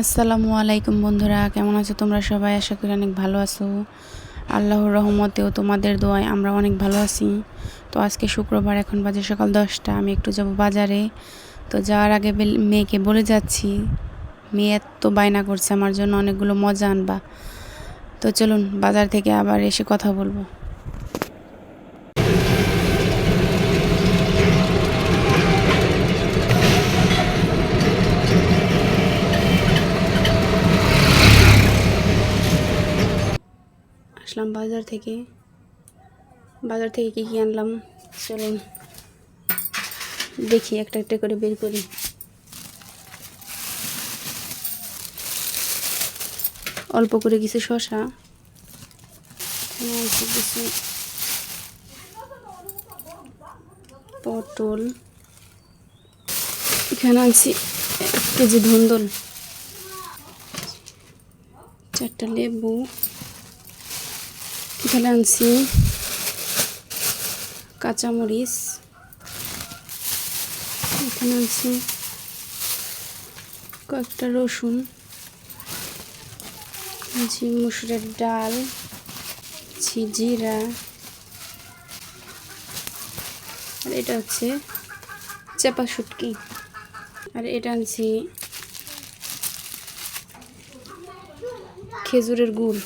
আসসালামু আলাইকুম বন্ধুরা, কেমন আছো তোমরা সবাই? আশা করি অনেক ভালো আছো। আল্লাহর রহমতেও তোমাদের দোয়ায় আমরা অনেক ভালো আছি। তো আজকে শুক্রবার, এখন বাজে সকাল দশটা, আমি একটু যাব বাজারে। তো যাওয়ার আগে মেয়েকে বলে যাচ্ছি। মেয়ে এত বায়না করছে, আমার জন্য অনেকগুলো মজা আনবা। তো চলুন, বাজার থেকে আবার এসে কথা বলব। আসলাম বাজার থেকে। বাজার থেকে কী কী আনলাম? চলুন, দেখি, একটা একটা করে বের করি। অল্প করে কিছু শশা কিছু? পটল। এখানে আনছি এক কেজি ধুন্দল। চারটা লেবু। এখানে আনছি কাঁচামরিচ। এখানে আনছি কয়েকটা রসুন, আনছি মুসুরের ডাল, আনছি জিরা। আর এটা হচ্ছে চেপা শুটকি। আর এটা আনছি খেজুরের গুড়।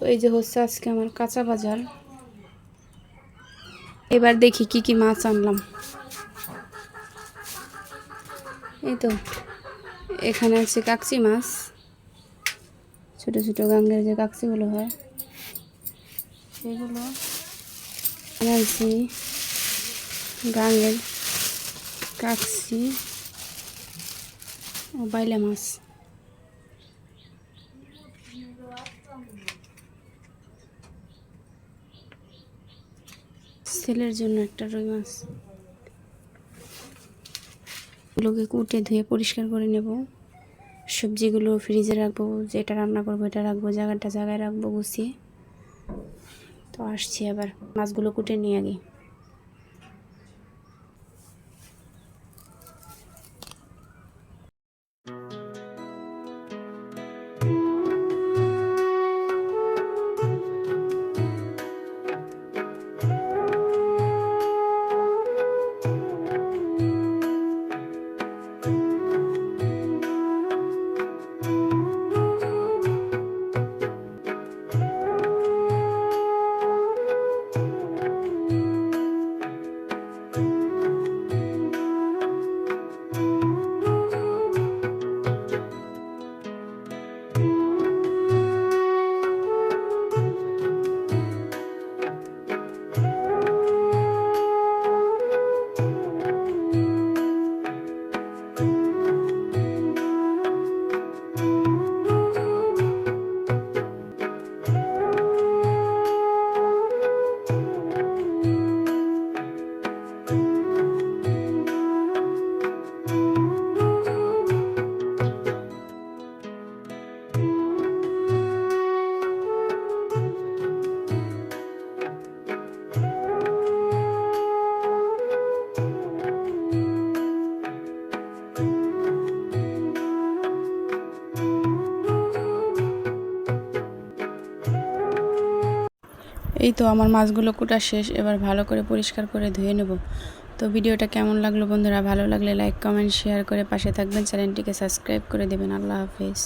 তো এই যে হচ্ছে আজকে আমার কাঁচা বাজার। এবার দেখি কি কি মাছ আনলাম। এই তো, এখানে আছে কাকচি মাছ। ছোট ছোট গাঙ্গের যে কাকচিগুলো হয়, সেগুলো আনছি। গাঙ্গের কাকচি ও বাইলা মাছ। ছেলের জন্য একটা রুই মাছ। লোকে কুটে ধুয়ে পরিষ্কার করে নেব। সবজিগুলো ফ্রিজে রাখব, যেটা রান্না করব এটা রাখব, জায়গাটা জায়গায় রাখব, গুছিয়ে। তো আসছি আবার। মাছগুলো কুটে নিয়ে আগে। এই তো আমার মাছগুলো কুটা শেষ, এবার ভালো করে পরিষ্কার করে ধুয়ে নেব। তো ভিডিওটা কেমন লাগল বন্ধুরা? ভালো লাগলে লাইক কমেন্ট শেয়ার করে পাশে থাকবেন। চ্যানেলটিকে সাবস্ক্রাইব করে দেবেন। আল্লাহ হাফেজ।